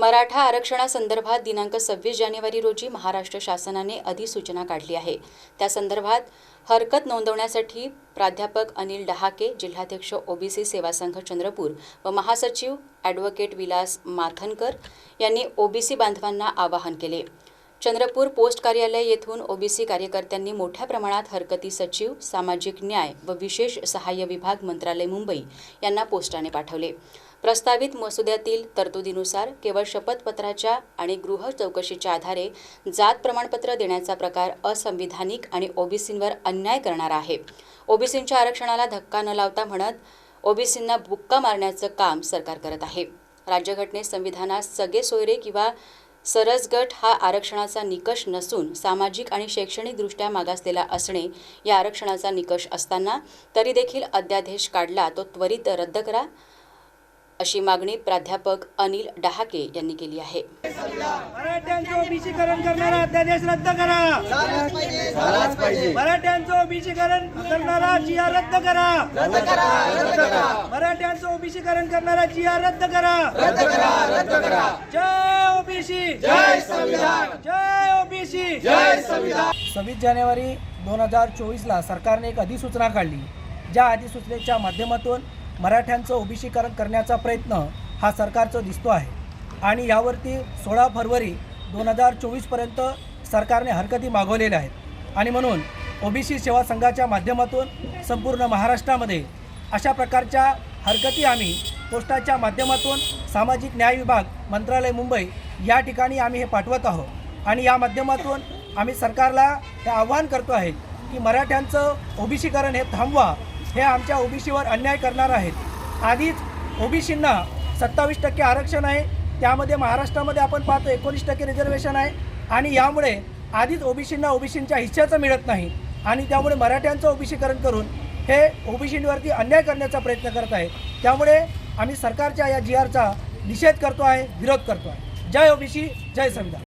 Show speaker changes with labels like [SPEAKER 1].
[SPEAKER 1] मराठा आरक्षणासंदर्भात दिनांक सव्वीस जानेवारी रोजी महाराष्ट्र शासनाने अधिसूचना काढली आहे. त्या संदर्भात हरकत नोंदवण्यासाठी प्राध्यापक अनिल डहाके जिल्हाध्यक्ष ओबीसी सेवा संघ चंद्रपूर व महासचिव ॲडव्होकेट विलास माथनकर यांनी ओबीसी बांधवांना आवाहन केले. चंद्रपूर पोस्ट कार्यालय येथून ओबीसी कार्यकर्त्यांनी मोठ्या प्रमाणात हरकती सचिव सामाजिक न्याय व विशेष सहाय्य विभाग मंत्रालय मुंबई यांना पोस्टाने पाठवले. प्रस्तावित मसुद्यातील तरतुदीनुसार केवळ शपथपत्राच्या आणि गृह चौकशीच्या आधारे जात प्रमाणपत्र देण्याचा प्रकार असंविधानिक आणि ओबीसींवर अन्याय करणारा आहे. ओबीसींच्या आरक्षणाला धक्का न लावता म्हणत ओबीसींना बुक्का मारण्याचं काम सरकार करत आहे. राज्यघटनेत संविधानात सगळे सोयरे किंवा सरसगट हा आरक्षणाचा निकष नसून सामाजिक आणि शैक्षणिकदृष्ट्या मागासलेला असणे या आरक्षणाचा निकष असताना तरी देखील अध्यादेश काढला तो त्वरित रद्द करा. अशी मागणी प्राध्यापक अनिल डहाके यांनी केली आहे.
[SPEAKER 2] मराठ्यांचं ओबीसीकरण करणारा अध्यादेश रद्द करा. मराठ्यांचं ओबीसीकरण करणारा जिया रद्द करा. मराठ्यांचं ओबीसीकरण करणारा जिया रद्द करा. जय ओबीसी. जय संविधान. जय ओबीसी. जय संविधान.
[SPEAKER 3] सव्वीस जानेवारी दोन हजार चोवीसला सरकारने एक अधिसूचना काढली ज्या अधिसूचनेच्या माध्यमातून मराठ्यांचं ओबीसीकरण करण्याचा प्रयत्न हा सरकारचा दिसतो आहे. आणि यावरती सोळा फरवरी दोन हजार चोवीसपर्यंत सरकारने हरकती मागवलेल्या आहेत. आणि म्हणून ओबीसी सेवा संघाच्या माध्यमातून संपूर्ण महाराष्ट्रामध्ये अशा प्रकारच्या हरकती आम्ही पोस्टाच्या माध्यमातून सामाजिक न्याय विभाग मंत्रालय मुंबई या ठिकाणी आम्ही हे पाठवत आहोत. आणि या माध्यमातून आम्ही सरकारला हे आव्हान करतो आहे की मराठ्यांचं ओबीसीकरण हे थांबवा हे आमच्या ओबीसीवर अन्याय करणार आहेत. आधीच ओबीसींना सत्तावीस टक्के आरक्षण आहे. त्यामध्ये महाराष्ट्रामध्ये आपण पाहतो एकोणीस टक्के रिझर्वेशन आहे. आणि यामुळे आधीच ओबीसींना ओबीसींच्या हिश्श्याचं मिळत नाही. आणि त्यामुळे मराठ्यांचं ओबीसीकरण करून हे ओबीसींवरती अन्याय करण्याचा प्रयत्न करत आहे त्यामुळे आम्ही सरकारच्या या जी आरचा निषेध करतो आहे विरोध करतो आहे. जय ओबीसी जय संविधान.